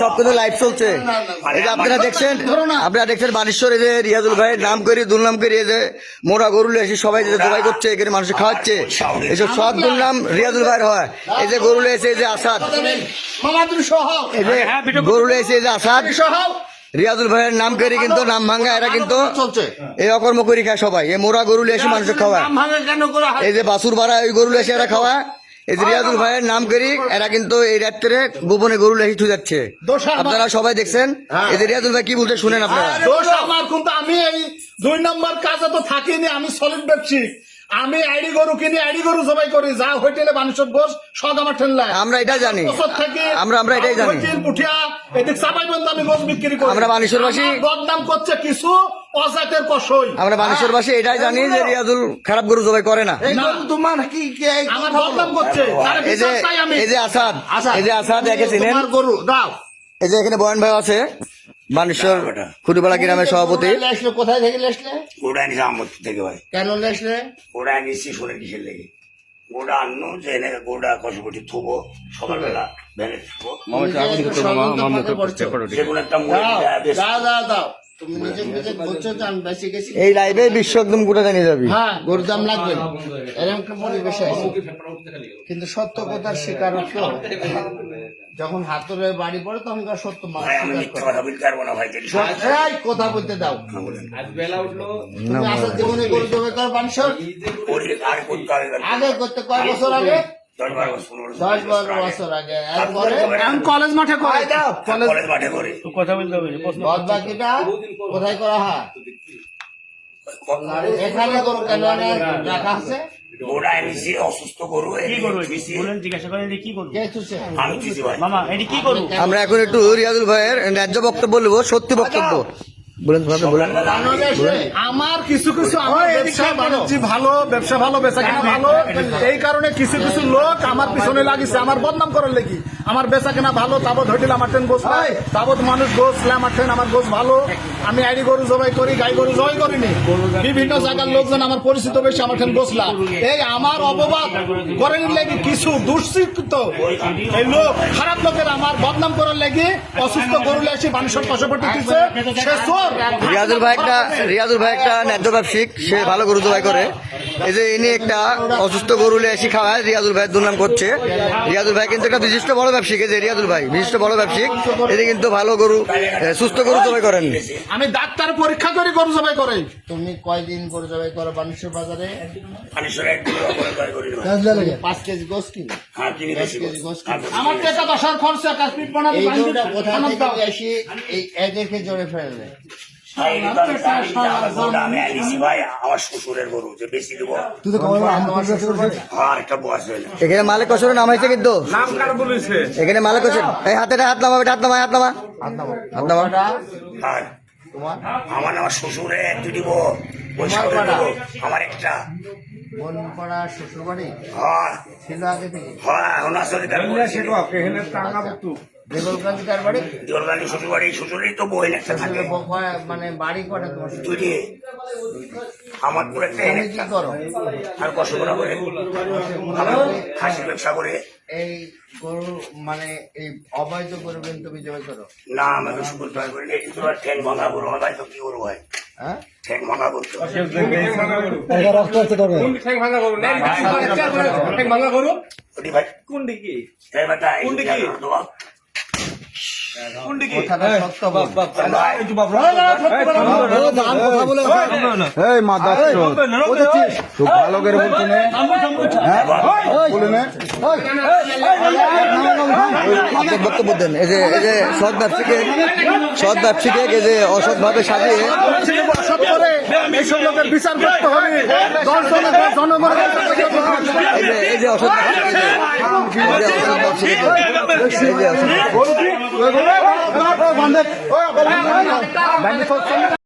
সব কিন্তু লাইভ চলছে। যে আপনারা দেখছেন আপনারা দেখছেন বানেশ্বর যে রিয়াজুল ভাইয়ের নাম করে দুর্নাম করে যে মোরা গরু এসে সবাই যে জবাই করছে এখানে মানুষ খাওয়াচ্ছে। এইসব সব দুর্নাম রিয়াজুল ভাইয়ের হয়। এই যে গরু এসে এই যে আসাদ। এই যে গরু এসে এই যে আসাদ। রিয়াজুল ভাইয়ের নাম করে কিন্তু নাম ভাঙ্গা এরা কিন্তু এই অকর্ম করে খায় সবাই। এই মোরা গরু এসে মানুষ খাওয়ায়। নাম ভাঙা কেন করা হয়? এই যে বাসুর ভাড়া ওই গরু এসে এরা খাওয়া এই যে রিয়াজুল ভাইয়ের নাম করি এরা কিন্তু এই রাত্রে গোপনে গরু ছুঁ যাচ্ছে। আপনারা সবাই দেখছেন? হ্যাঁ। এই যে রিয়াজুল ভাই কি বলতে শুনেন আপনারা? দোষ আমার কিন্তু আমি এই দুই নম্বর কাজে তো থাকিনি আমি সলিড ব্যবসায়িক আমি আইডি গরু কিনি আইডি গরু সবাই করি যা হোটেলে মানুষের গোস সব আমার ঠেনলায় আমরা এটা জানি। আমরা আমরা এটাই জানি। হোটেল পুঠিয়া এদিক চাপাই বন্ধ আমি গোস বিক্রি করি। আমরা মানুষের আমার বদনাম করছে কিছু অজাতের কষই আমরা বানেশ্বরবাসী এটাই জানি যে রিয়াজুল খারাপ গরু জবাই করে না। তোমার কি আমার বদনাম করছে। এই যে আমি। এই যে আসাদ। আসাদ। এই যে আসাদ একে চিনেন গরু দাও। এই যে এখানে বয়ন ভাই আছে। বানেশ্বর খুটিপাড়া গ্রামের সভাপতি। লেসলে কোথায় থেকে লেসলে গোড়া নিছে আমার থেকে ভাই। কেন লেসলে গোড়া নিচ্ছি শুনে কিসের লেগে? গোড়া আনলো যে এনে গোড়া কষবটি থুবো সকালবেলা ভ্যানে থুবো। একটা দাও দাও দাও। দাও তুমি নিজে নিজে বলছো যে আমি বেশি গেছি। এই লাইভে বিশ্ব একদম গোটা জানিয়ে যাবি। হ্যাঁ গরুর দাম লাগবে। এরকম একটা পরিবেশে আছে। কিন্তু সত্য কথার স্বীকারত্ব যখন হাতুড়ে বাড়ি পড়ে তখন তার সত্য। কথা বলতে পারব না ভাই যদি এই কথা বলতে দাও। আসার জীবনে গরু জমে কর মানুষের। আগে করতে কয় বছর আগে? দশ বারো বছর আগে। এখন কলেজ মাঠে করে। কলেজ কলেজ মাঠে করে। বাদ বাকিটা কোথায় করা হয়? এখানে গরু কেন রাখা আছে। গোড়া এনেছি অসুস্থ গরু কি করব এনেছি। বলেন জিজ্ঞাসা করেন কি করব কে চুষে? আমি দিছি ভাই। মামা এটি কি করব আমরা এখন একটু রিয়াজুল ভাইয়ের ন্যায্য বক্তব্য বলব সত্যি বক্তব্য। বলেন বলেন। আমার কিছু কিছু আমার ব্যবসা বাণিজ্য ভালো ব্যবসা ভালো বেচা কেনা ভালো। এই কারণে কিছু কিছু লোক আমার পিছনে লাগিছে। আমার বদনাম করার লেগে। আমার বেচা কেনা ভালো তাবৎ হোটেল আমার ট্রেন গোস নাই। তাবৎ মানুষ গোস আমার ট্রেন আমার গোস ভালো। আমি আইডি গরু জবাই করি গাই গরু জবাই করিনি। বিভিন্ন জায়গার লোকজন আমার পরিচিত বেশি আমার ট্রেন গোসলা এই আমার অপবাদ করেন লেগে কিছু দুশ্চিত এই লোক খারাপ লোকের আমার বদনাম করার লেগে অসুস্থ গরু লেসে মানুষের পাশাপাশি দিচ্ছে সে চোর। রিয়াজুল ভাই একটা রিয়াজুল ভাই একটা ন্যায্য ব্যবসায়িক সে ভালো গরু জবাই করে। এই যে ইনি একটা অসুস্থ গরু এসে খাওয়ায় রিয়াজুল ভাই দুর্নাম করছে। রিয়াজুল ভাই কিন্তু একটা বিশিষ্ট বড় ব্যবসায়িক এই যে রিয়াজুল ভাই বিশিষ্ট বড় ব্যবসায়িক। তিনি কিন্তু ভালো গরু সুস্থ গরু জবাই করেন। আমি ডাক্তার পরীক্ষা করে গরু জবাই করে। তুমি কয়দিন গরু জবাই করো মানুষের বাজারে? মানুষের একদিন করে করে করি পাঁচ কেজি গোস কিনো। হ্যাঁ দশ বেশি কেজি গোস হ্যাঁ, আমার টাকা দশার খরচ কাশ্মীর বানাতে এই গরুটা কোথা থেকে আসি এই এদেরকে জোরে ফেলবে আমার শ্বশুরের গরু যে বেশি দেবো। আর একটা বয়স হয়ে এখানে মালিক কসরের নাম হয়েছে কিন্তু। এখানে মালিক কসর এই হাতে হাত নামা হাত নামা হাত নামা। হাত নামা। আমার আমার শ্বশুরে তুই দিব। আমার একটা। মন হ্যাঁ। ছিল আগে থেকে। হ্যাঁ বাড়ি? তো বই একটা থাকে। মানে বাড়ি কটা তোমার। দুইটি আমার পুরো একটা তুমি এনে কি করো? আর কষ্ট করা। করে আমার ব্যবসা করে। এই গরু মানে এই অবৈধ গরু কিন্তু তুমি করো। না আমাকে শুকুর জয় করি ভাঙা করো আমার কি ভাই হ্যাঁ? ঠ্যাং ভাঙা করতো ওটি ভাই। কোনটি কি? এই মাদার খুব ভালো করে বলছি হ্যাঁ বক্তব্য দেন এই যে এই যে সৎ ব্যবসায়ীকে সৎ ব্যবসায়ীকে এই যে অসৎ করে এইসব লোকের বিচার করতে হবে জনগণের এই যে অসৎ ব্যবসায়ী,